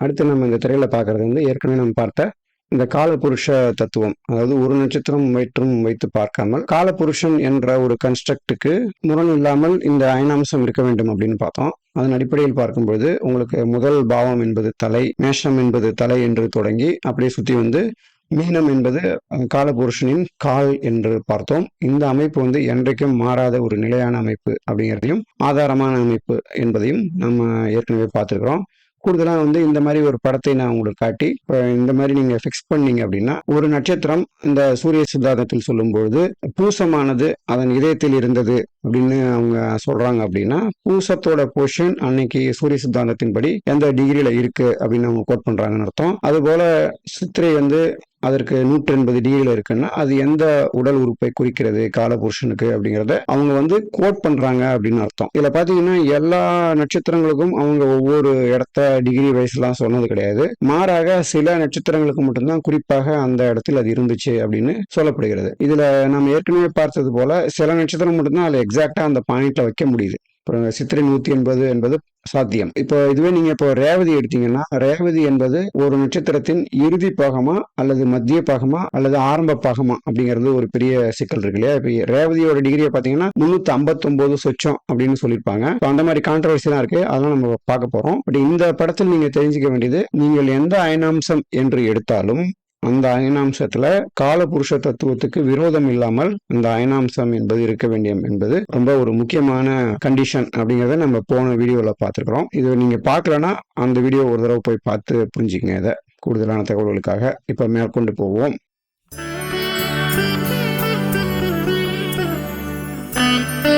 அடுத்து நம்ம இந்த திரையில பார்க்கறது வந்து ஏற்கனவே நம்ம பார்த்த இந்த காலபுருஷ தத்துவம். அதாவது ஒரு நட்சத்திரம் வயிற்றும் வைத்து பார்க்காமல் காலபுருஷன் என்ற ஒரு கன்ஸ்ட்ரக்டுக்கு முரண் இல்லாமல் இந்த அயனாம்சம் இருக்க வேண்டும் அப்படின்னு பார்த்தோம். அதன் அடிப்படையில் பார்க்கும்பொழுது உங்களுக்கு முதல் பாவம் என்பது தலை மேஷம் என்பது தலை என்று தொடங்கி அப்படியே சுற்றி வந்து மீனம் என்பது காலபுருஷனின் கால் என்று பார்த்தோம். இந்த அமைப்பு வந்து என்றைக்கும் மாறாத ஒரு நிலையான அமைப்பு அப்படிங்கிறதையும் ஆதாரமான அமைப்பு என்பதையும் நம்ம ஏற்கனவே பார்த்துருக்கிறோம். கூடுதலாக வந்து இந்த மாதிரி ஒரு படத்தை நான் உங்களுக்கு காட்டி இப்போ இந்த மாதிரி நீங்கள் ஃபிக்ஸ் பண்ணீங்க அப்படின்னா ஒரு நட்சத்திரம் இந்த சூரிய சித்தாந்தத்தில் சொல்லும்பொழுது பூசமானது அதன் இதயத்தில் இருந்தது அப்படின்னு அவங்க சொல்றாங்க அப்படின்னா பூசத்தோட பொசிஷன் அன்னைக்கு சூரிய சித்தாந்தத்தின்படி எந்த டிகிரியில இருக்கு அப்படின்னு அவங்க கோட் பண்றாங்கன்னு அர்த்தம். அதுபோல் சித்திரை வந்து அதற்கு நூற்றி எண்பது டிகிரியில் இருக்குன்னா அது எந்த உடல் உறுப்பை குறிக்கிறது காலபுருஷனுக்கு அப்படிங்கிறத அவங்க வந்து கோட் பண்ணுறாங்க அப்படின்னு அர்த்தம். இதில் பார்த்தீங்கன்னா எல்லா நட்சத்திரங்களுக்கும் அவங்க ஒவ்வொரு இடத்த டிகிரி வைஸ்லாம் சொன்னது கிடையாது. மாறாக சில நட்சத்திரங்களுக்கு மட்டும்தான் குறிப்பாக அந்த இடத்தில் அது இருந்துச்சு அப்படின்னு சொல்லப்படுகிறது. இதில் நம்ம ஏற்கனவே பார்த்தது போல சில நட்சத்திரம் மட்டும்தான் அதில் எக்ஸாக்டாக அந்த பாயிண்ட்ல வைக்க முடியுது. அப்புறம் சித்திரை நூத்தி எண்பது என்பது சாத்தியம். இப்போ இதுவே நீங்க இப்போ ரேவதி எடுத்தீங்கன்னா ரேவதி என்பது ஒரு நட்சத்திரத்தின் இறுதி பாகமா அல்லது மத்திய பாகமா அல்லது ஆரம்ப பாகமா அப்படிங்கிறது ஒரு பெரிய சிக்கல் இருக்கு இல்லையா? இப்போ ரேவதியோட டிகிரியை பார்த்தீங்கன்னா முன்னூத்தி ஐம்பத்தொம்போது சொச்சம் அப்படின்னு சொல்லியிருப்பாங்க. இப்போ அந்த மாதிரி கான்ட்ரவர்சி தான் இருக்கு. அதெல்லாம் நம்ம பார்க்க போறோம். பட் இந்த படத்தில் நீங்க தெரிஞ்சுக்க வேண்டியது நீங்கள் எந்த அயனாம்சம் என்று எடுத்தாலும் அந்த அயனாம்சத்துல காலபுருஷ தத்துவத்துக்கு விரோதம் இல்லாமல் அந்த அயனாம்சம் என்பது இருக்க வேண்டியம் என்பது ரொம்ப ஒரு முக்கியமான கண்டிஷன் அப்படிங்கிறத நம்ம போன வீடியோல பார்த்துருக்கிறோம். இது நீங்க பார்க்கலன்னா அந்த வீடியோ ஒரு தடவை போய் பார்த்து புரிஞ்சுக்கங்க இதை. கூடுதலான தகவல்களுக்காக இப்ப மேற்கொண்டு போவோம். Thank you.